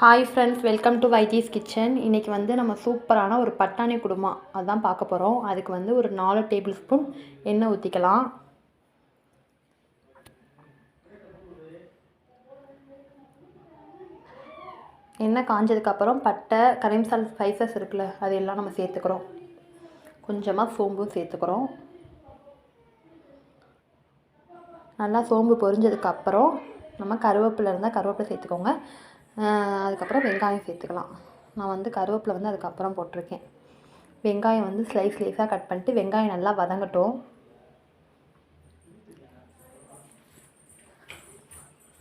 Hi friends welcome to Vaithees kitchen இன்றைக்கி வந்து நம்ம சூப்பரான ஒரு பட்டாணி குடுமா அதான் பார்க்க போகிறோம் அதுக்கு வந்து ஒரு நாலு டேபிள் ஸ்பூன் எண்ணெய் ஊற்றிக்கலாம் எண்ணெய் காஞ்சதுக்கப்புறம் பட்டை கறி மசாலா ஸ்பைசஸ் இருக்குல்ல அது எல்லாம் நம்ம சேர்த்துக்கிறோம். கொஞ்சமாக சோம்பும் சேர்த்துக்கிறோம். நல்லா சோம்பு பொரிஞ்சதுக்கப்புறம் நம்ம கருவேப்பிலை இருந்தால் கருவேப்பிலை சேர்த்துக்கோங்க. அதுக்கப்புறம் வெங்காயம் சேர்த்துக்கலாம். நான் வந்து கருவேப்பிலை வந்து அதுக்கப்புறம் போட்டிருக்கேன். வெங்காயம் வந்து ஸ்லைஸ் ஸ்லைஸாக கட் பண்ணிட்டு வெங்காயம் நல்லா வதங்கட்டும்.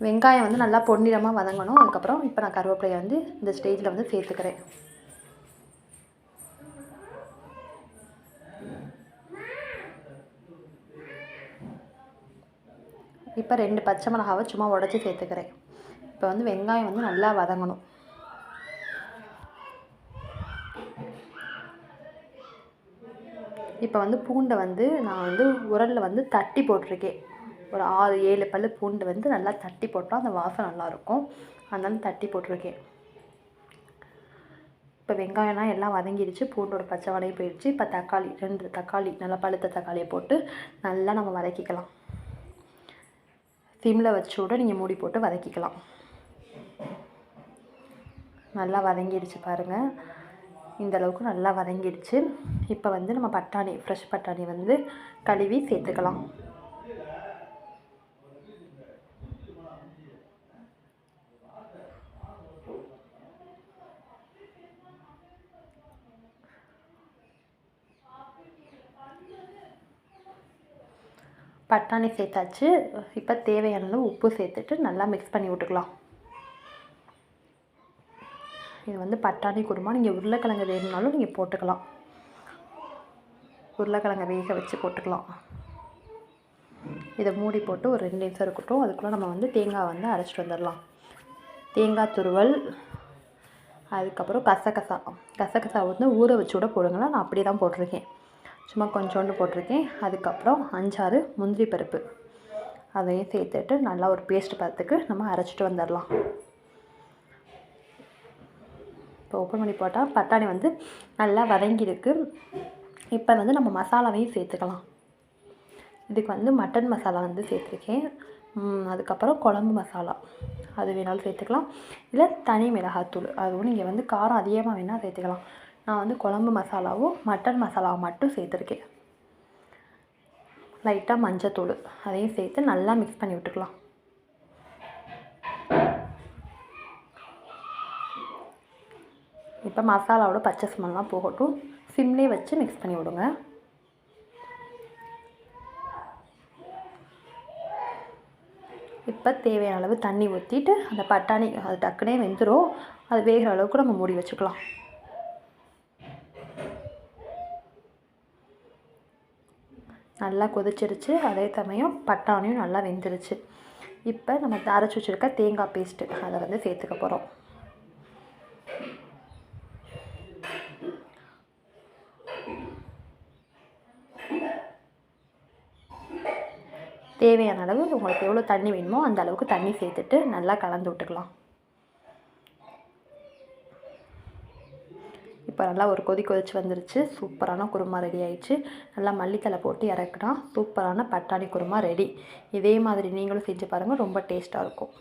வெங்காயம் வந்து நல்லா பொன்னிறமாக வதங்கணும். அதுக்கப்புறம் இப்போ நான் கருவேப்பிலையை வந்து இந்த ஸ்டேஜில் வந்து சேர்த்துக்கிறேன். இப்போ ரெண்டு பச்சை மிளகாவை சும்மா உடச்சி சேர்த்துக்கிறேன். இப்போ வந்து வெங்காயம் வந்து நல்லா வதங்கணும். இப்போ வந்து பூண்டை வந்து நான் வந்து உரலில் வந்து தட்டி போட்டிருக்கேன். ஒரு ஆறு ஏழு பல் பூண்டு வந்து நல்லா தட்டி போட்டால் அந்த வாசம் நல்லாயிருக்கும் அதனால தட்டி போட்டிருக்கேன். இப்போ வெங்காயம்லாம் எல்லாம் வதங்கிடுச்சு பூண்டோட பச்சை வடையும் போயிடுச்சு இப்போ தக்காளி ரெண்டு தக்காளி நல்லா பழுத்த தக்காளியை போட்டு நல்லா நம்ம வதக்கிக்கலாம். சிம்மில் வச்சு விட நீங்கள் மூடி போட்டு வதக்கிக்கலாம். நல்லா வதங்கிடுச்சு பாருங்கள் இந்தளவுக்கு நல்லா வதங்கிடுச்சு. இப்போ வந்து நம்ம பட்டாணி ஃப்ரெஷ் பட்டாணி வந்து கழுவி சேர்த்துக்கலாம். பட்டாணி சேர்த்தாச்சு. இப்போ தேவையான உப்பு சேர்த்துட்டு நல்லா மிக்ஸ் பண்ணி விட்டுக்கலாம். இது வந்து பட்டாணி குருமா. நீங்கள் உருளைக்கிழங்கு வேணும்னாலும் நீங்கள் போட்டுக்கலாம். உருளைக்கிழங்க வேக வச்சு போட்டுக்கலாம். இதை மூடி போட்டு ஒரு ரெண்டு நிமிஷம் இருக்கட்டும். அதுக்குள்ளே நம்ம வந்து தேங்காய் வந்து அரைச்சிட்டு வந்துடலாம். தேங்காய் துருவல் அதுக்கப்புறம் கசகசா. கசகசா வந்து ஊற வச்சு கூட போடுங்களா நான் அப்படி தான் போட்டிருக்கேன். சும்மா கொஞ்சோண்டு போட்டிருக்கேன். அதுக்கப்புறம் அஞ்சாறு முந்திரி பருப்பு. அதையும் சேர்த்துட்டு நல்லா ஒரு பேஸ்ட் பார்த்துக்கு நம்ம அரைச்சிட்டு வந்துடலாம். இப்போ ஓப்பன் பண்ணி போட்டால் பட்டாணி வந்து நல்லா வதங்கியிருக்கு. இப்போ வந்து நம்ம மசாலாவையும் சேர்த்துக்கலாம். இதுக்கு வந்து மட்டன் மசாலா வந்து சேர்த்துருக்கேன். அதுக்கப்புறம் குழம்பு மசாலா. அது வேணாலும் சேர்த்துக்கலாம். இல்லை தனி மிளகாத்தூள். அதுவும் நீங்கள் வந்து காரம் அதிகமாக வேணால் சேர்த்துக்கலாம். நான் வந்து குழம்பு மசாலாவும் மட்டன் மசாலாவும் மட்டும் சேர்த்துருக்கேன். லைட்டாக மஞ்சத்தூள். அதையும் சேர்த்து நல்லா மிக்ஸ் பண்ணி விட்டுக்கலாம். இப்போ மசாலாவோட பச்சை ஸ்மெல்லாம் போகட்டும். சிம்லே வச்சு மிக்ஸ் பண்ணி விடுங்க. இப்போ தேவையான அளவு தண்ணி ஊற்றிட்டு அந்த பட்டாணி அது டக்குனே வெந்துடும் அது வேகிற அளவுக்கு நம்ம மூடி வச்சுக்கலாம். நல்லா கொதிச்சிருச்சு. அதே சமயம் பட்டாணியும் நல்லா வெந்துருச்சு. இப்போ நம்ம அரைச்சி வச்சுருக்க தேங்காய் பேஸ்ட்டு அதை வந்து சேர்த்துக்க போகிறோம் தேவையான அளவு உங்களுக்கு எவ்வளோ தண்ணி வேணுமோ அந்த அளவுக்கு தண்ணி சேர்த்துட்டு நல்லா கலந்து விட்டுக்கலாம். இப்போ நல்லா ஒரு கொதி கொதிச்சு வந்துருச்சு. சூப்பரான குருமா ரெடி ஆயிடுச்சு. நல்லா மல்லித்தலை போட்டு இறக்குனா சூப்பரான பட்டாணி குருமா ரெடி. இதே மாதிரி நீங்களும் செஞ்சு பாருங்கள் ரொம்ப டேஸ்ட்டாக இருக்கும்.